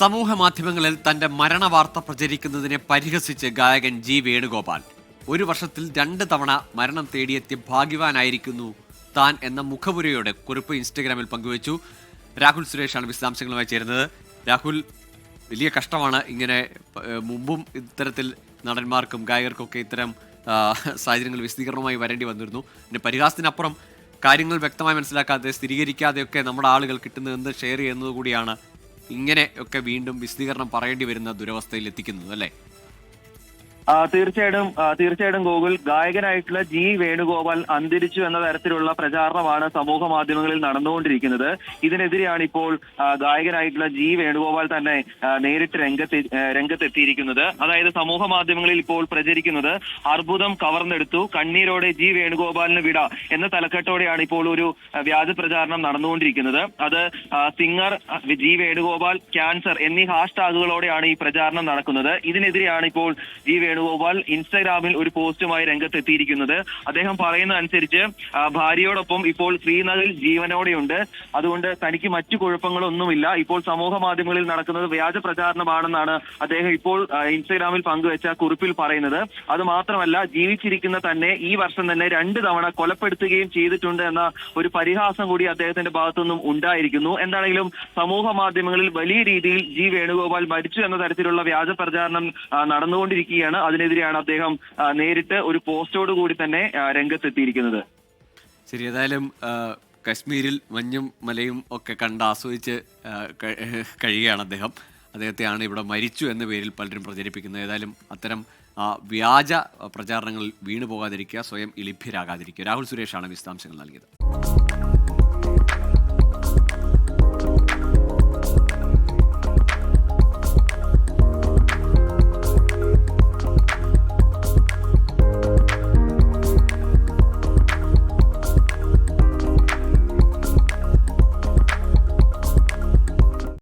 സമൂഹ മാധ്യമങ്ങളിൽ തന്റെ മരണവാർത്ത പ്രചരിക്കുന്നതിനെ പരിഹസിച്ച് ഗായകൻ ജി വേണുഗോപാൽ. ഒരു വർഷത്തിൽ രണ്ട് തവണ മരണം തേടിയെത്തിയ ഭാഗ്യവാനായിരിക്കുന്നു താൻ എന്ന മുഖപുരയോടെ കുറിപ്പ് ഇൻസ്റ്റഗ്രാമിൽ പങ്കുവച്ചു. രാഹുൽ സുരേഷാണ് വിശദാംശങ്ങളുമായി ചേരുന്നത്. രാഹുൽ വലിയ കഷ്ടമാണ് ഇങ്ങനെ മുമ്പും ഇത്തരത്തിൽ നടന്മാർക്കും ഗായകർക്കൊക്കെ ഇത്തരം സാഹചര്യങ്ങൾ വിശദീകരണമായി വരേണ്ടി വന്നിരുന്നു. പിന്നെ പരിഹാസത്തിനപ്പുറം കാര്യങ്ങൾ വ്യക്തമായി മനസ്സിലാക്കാതെ സ്ഥിരീകരിക്കാതെയൊക്കെ നമ്മുടെ ആളുകൾ കിട്ടുന്നതെന്ന് ഷെയർ ചെയ്യുന്നത് കൂടിയാണ് ഇങ്ങനെ ഒക്കെ വീണ്ടും വിശദീകരണം പറയേണ്ടി വരുന്ന ദുരവസ്ഥയിൽ എത്തിക്കുന്നത് അല്ലേ? തീർച്ചയായിട്ടും തീർച്ചയായിട്ടും ഗോകുൽ ഗായകനായിട്ടുള്ള ജി വേണുഗോപാൽ അന്തരിച്ചു എന്ന തരത്തിലുള്ള പ്രചാരണമാണ് സമൂഹ മാധ്യമങ്ങളിൽ നടന്നുകൊണ്ടിരിക്കുന്നത്. ഇതിനെതിരെയാണ് ഇപ്പോൾ ഗായകനായിട്ടുള്ള ജി വേണുഗോപാൽ തന്നെ നേരിട്ട് രംഗത്തെ രംഗത്തെത്തിയിരിക്കുന്നത്. അതായത് സമൂഹ മാധ്യമങ്ങളിൽ ഇപ്പോൾ പ്രചരിക്കുന്നത് അർബുദം കവർന്നെടുത്തു കണ്ണീരോടെ ജി വേണുഗോപാലിന് വിട എന്ന തലക്കെട്ടോടെയാണ് ഇപ്പോൾ ഒരു വ്യാജ പ്രചാരണം നടന്നുകൊണ്ടിരിക്കുന്നത്. അത് സിംഗർ ജി വേണുഗോപാൽ ക്യാൻസർ എന്നീ ഹാഷ്ടാഗുകളോടെയാണ് ഈ പ്രചാരണം നടക്കുന്നത്. ഇതിനെതിരെയാണ് ഇപ്പോൾ ജി വേണുഗോപാൽ ഇൻസ്റ്റാഗ്രാമിൽ ഒരു പോസ്റ്റുമായി രംഗത്തെത്തിയിരിക്കുന്നത്. അദ്ദേഹം പറയുന്ന അനുസരിച്ച് ഭാര്യയോടൊപ്പം ഇപ്പോൾ ശ്രീനഗറിൽ ജീവനോടെയുണ്ട്. അതുകൊണ്ട് തനിക്ക് മറ്റു കുഴപ്പങ്ങളൊന്നുമില്ല. ഇപ്പോൾ സമൂഹ മാധ്യമങ്ങളിൽ നടക്കുന്നത് വ്യാജ പ്രചാരണമാണെന്നാണ് അദ്ദേഹം ഇപ്പോൾ ഇൻസ്റ്റാഗ്രാമിൽ പങ്കുവച്ച കുറിപ്പിൽ പറയുന്നത്. അത് മാത്രമല്ല ജീവിച്ചിരിക്കുന്ന തന്നെ ഈ വർഷം തന്നെ രണ്ട് തവണ കൊലപ്പെടുത്തുകയും ചെയ്തിട്ടുണ്ട് എന്ന ഒരു പരിഹാസം കൂടി അദ്ദേഹത്തിന്റെ ഭാഗത്തുനിന്നും ഉണ്ടായിരിക്കുന്നു. എന്താണെങ്കിലും സമൂഹ മാധ്യമങ്ങളിൽ വലിയ രീതിയിൽ ജി വേണുഗോപാൽ മരിച്ചു എന്ന തരത്തിലുള്ള വ്യാജ പ്രചാരണം നടന്നുകൊണ്ടിരിക്കുകയാണ്. അതിനെതിരെയാണ് അദ്ദേഹം നേരിട്ട് ഒരു പോസ്റ്റോട് കൂടി തന്നെ രംഗത്തെത്തിയിരിക്കുന്നത്. ശരി ഏതായാലും കശ്മീരിൽ മഞ്ഞും മലയും ഒക്കെ കണ്ട് ആസ്വദിച്ച് കഴിയുകയാണ് അദ്ദേഹം. അദ്ദേഹത്തെയാണ് ഇവിടെ മരിച്ചു എന്ന പേരിൽ പലരും പ്രചരിപ്പിക്കുന്നത്. ഏതായാലും അത്തരം വ്യാജ പ്രചാരണങ്ങളിൽ വീണു പോകാതിരിക്കുക സ്വയം ഇളിഭ്യരാകാതിരിക്കുക. രാഹുൽ സുരേഷാണ് വിശദാംശങ്ങൾ നൽകിയത്.